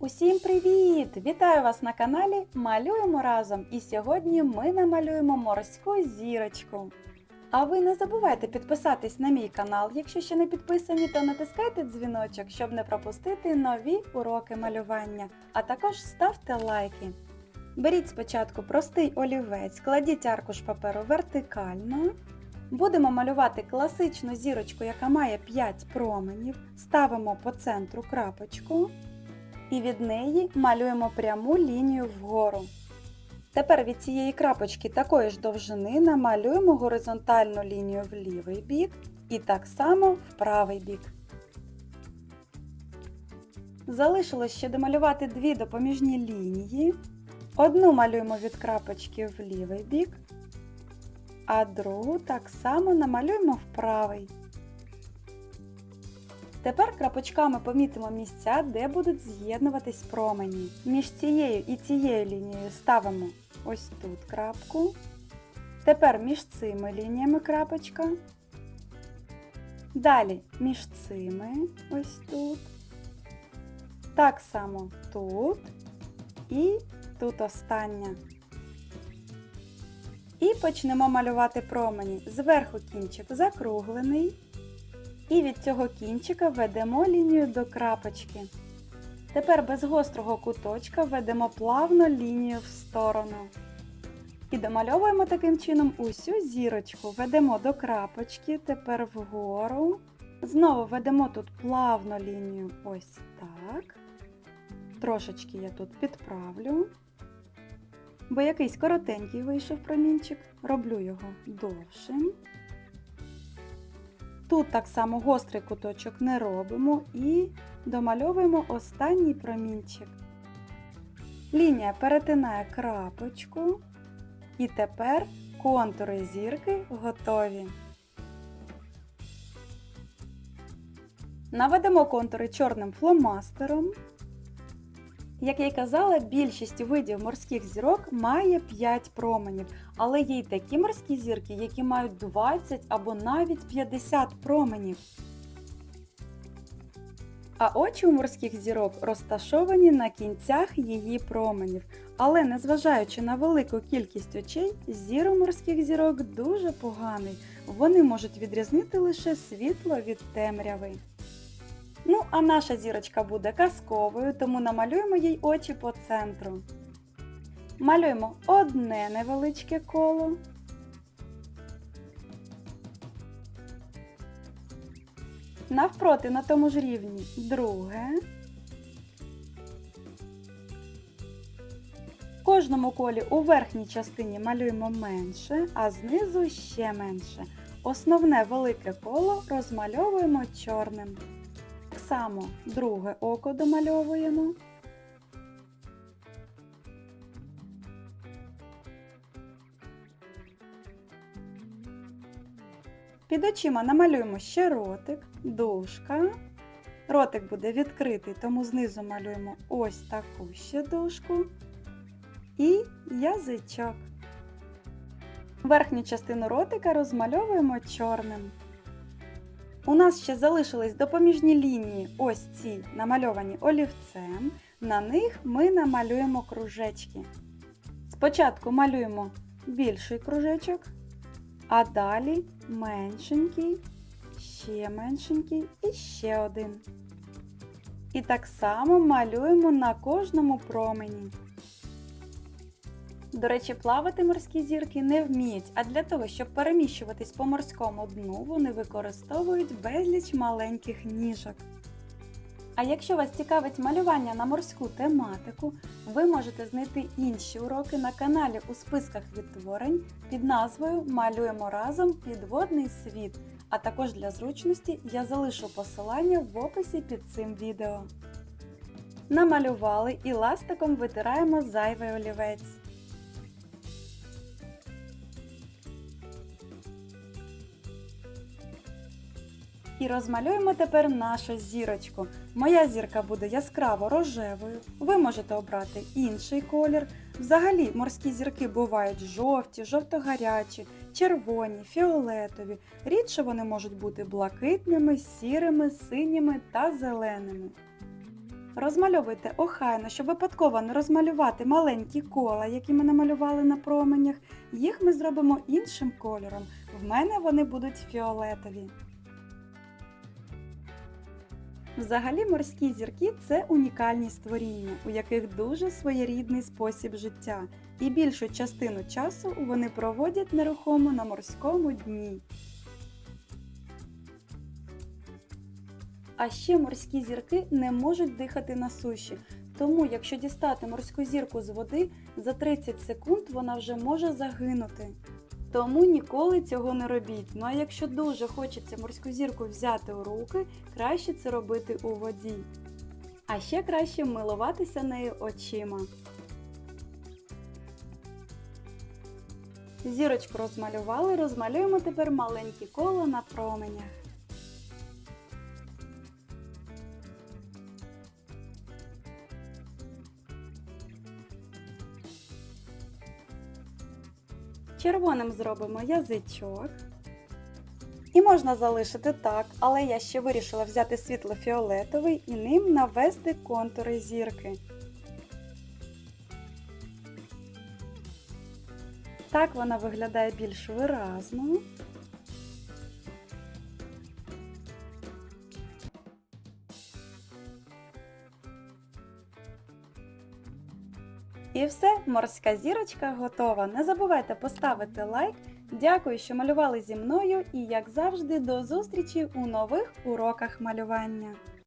Усім привіт! Вітаю вас на каналі Малюємо разом! І сьогодні ми намалюємо морську зірочку. А ви не забувайте підписатись на мій канал, якщо ще не підписані, то натискайте дзвіночок, щоб не пропустити нові уроки малювання, а також ставте лайки. Беріть спочатку простий олівець, кладіть аркуш паперу вертикально. Будемо малювати класичну зірочку, яка має 5 променів. Ставимо по центру крапочку і від неї малюємо пряму лінію вгору. Тепер від цієї крапочки такої ж довжини намалюємо горизонтальну лінію в лівий бік і так само в правий бік. Залишилось ще домалювати дві допоміжні лінії. Одну малюємо від крапочки в лівий бік, а другу так само намалюємо в правий. Tепер крапочками помітимо місця, де будуть з'єднуватись промені. Між цією і цією лінією ставимо ось тут крапку. Тепер між цими лініями крапочка. Далі між цими ось тут. Так само тут і тут остання. І почнемо малювати промені. Зверху кінчик закруглений. І від цього кінчика ведемо лінію до крапочки. Тепер без гострого куточка ведемо плавно лінію в сторону. І домальовуємо таким чином усю зірочку. Ведемо до крапочки, тепер вгору. Знову ведемо тут плавно лінію ось так. Трошечки я тут підправлю. Бо якийсь коротенький вийшов промінчик, роблю його довшим. Тут так само гострий куточок не робимо і домальовуємо останній промінчик. Лінія перетинає крапочку. І тепер контури зірки готові. Наведемо контури чорним фломастером. Як я й казала, більшість видів морських зірок має 5 променів, але є й такі морські зірки, які мають 20 або навіть 50 променів. А очі у морських зірок розташовані на кінцях її променів. Але незважаючи на велику кількість очей, зір у морських зірок дуже поганий. Вони можуть відрізнити лише світло від темряви. Ну, а наша зірочка буде казковою, тому намалюємо їй очі по центру. Малюємо одне невеличке коло. Навпроти на тому ж рівні друге. В кожному колі у верхній частині малюємо менше, а знизу ще менше. Основне велике коло розмальовуємо чорним. Само друге око домальовуємо. Під очима намалюємо ще ротик, дужка. Ротик буде відкритий, тому знизу малюємо ось таку ще дужку і язичок. Верхню частину ротика розмальовуємо чорним. У нас ще залишились допоміжні лінії, ось ці намальовані олівцем. На них ми намалюємо кружечки. Спочатку малюємо більший кружечок, а далі меншенький, ще меншенький і ще один. І так само малюємо на кожному промені. До речі, плавати морські зірки не вміють, а для того, щоб переміщуватись по морському дну, вони використовують безліч маленьких ніжок. А якщо вас цікавить малювання на морську тематику, ви можете знайти інші уроки на каналі у списках відтворень під назвою Малюємо разом підводний світ. А також для зручності я залишу посилання в описі під цим відео. Намалювали і ластиком витираємо зайвий олівець. І розмалюємо тепер нашу зірочку. Моя зірка буде яскраво рожевою. Ви можете обрати інший колір. Взагалі морські зірки бувають жовті, жовто-гарячі, червоні, фіолетові. Рідше вони можуть бути блакитними, сірими, синіми та зеленими. Розмальовуйте охайно, щоб випадково не розмалювати маленькі кола, які ми намалювали на променях. Їх ми зробимо іншим кольором. В мене вони будуть фіолетові. Взагалі морські зірки це унікальні створіння, у яких дуже своєрідний спосіб життя, і більшу частину часу вони проводять нерухомо на морському дні. А ще морські зірки не можуть дихати на суші, тому якщо дістати морську зірку з води, за 30 секунд вона вже може загинути. Тому ніколи цього не робіть. Ну а якщо дуже хочеться морську зірку взяти у руки, краще це робити у воді. А ще краще милуватися нею очима. Зірочку розмалювали, розмалюємо тепер маленькі коло на променях. Червоним зробимо язичок. І можна залишити так, але я ще вирішила взяти світло-фіолетовий і ним навести контури зірки. Так вона виглядає більш виразно. І все, морська зірочка готова. Не забувайте поставити лайк. Дякую, що малювали зі мною і, як завжди, до зустрічі у нових уроках малювання.